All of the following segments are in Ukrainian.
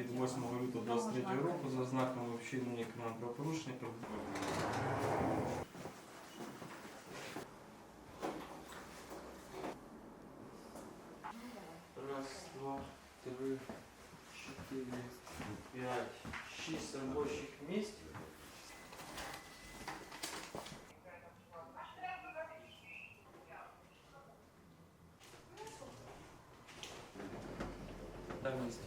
від 8 лютого 23 року за знаками вчинення кримінального правопорушення. Раз, два, три, четыре, пять, шесть рабочих мест. На месте.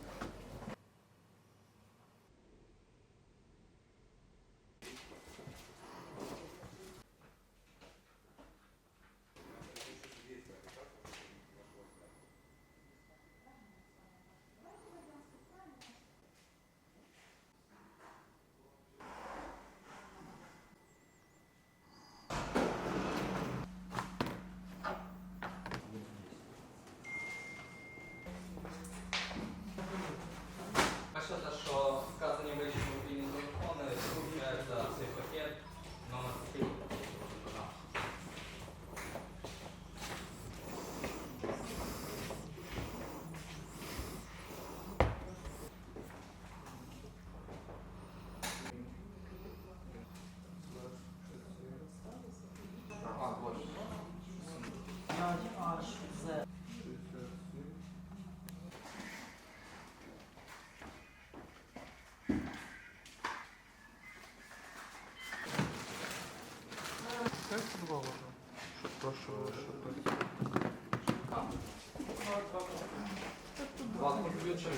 Два комп'ютери.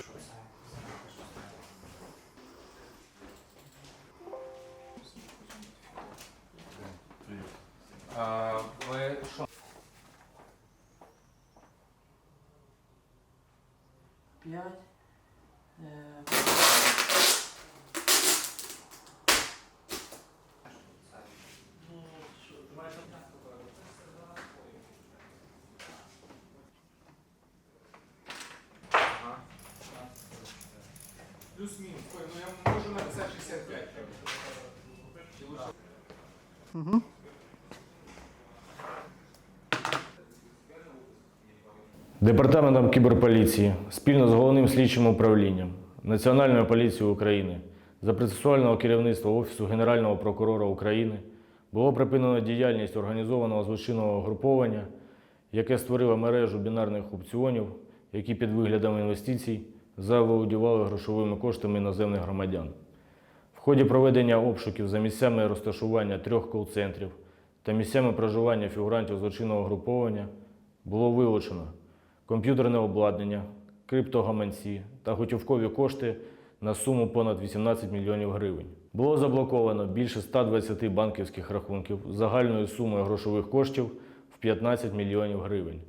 А, ви що? 5. Плюс-мінус. Ну я можу написати 65. Чи? Департаментом кіберполіції спільно з головним слідчим управлінням Національної поліції України за процесуального керівництва Офісу Генерального прокурора України було припинено діяльність організованого злочинного угруповання, яке створило мережу бінарних опціонів, які під виглядом інвестицій заволодівали грошовими коштами іноземних громадян. В ході проведення обшуків за місцями розташування трьох кол-центрів та місцями проживання фігурантів злочинного угруповання було вилучено комп'ютерне обладнання, криптогаманці та готівкові кошти на суму понад 18 мільйонів гривень. Було заблоковано більше 120 банківських рахунків загальною сумою грошових коштів в 15 мільйонів гривень.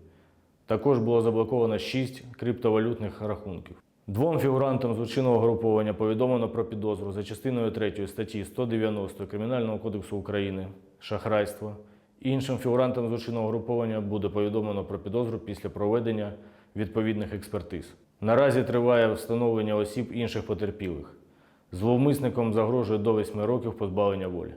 Також було заблоковано 6 криптовалютних рахунків. Двом фігурантам злочинного груповання повідомлено про підозру за частиною 3 статті 190 Кримінального кодексу України шахрайство. Іншим фігурантам злочинного груповання буде повідомлено про підозру після проведення відповідних експертиз. Наразі триває встановлення осіб інших потерпілих. Зловмисникам загрожує до 8 років позбавлення волі.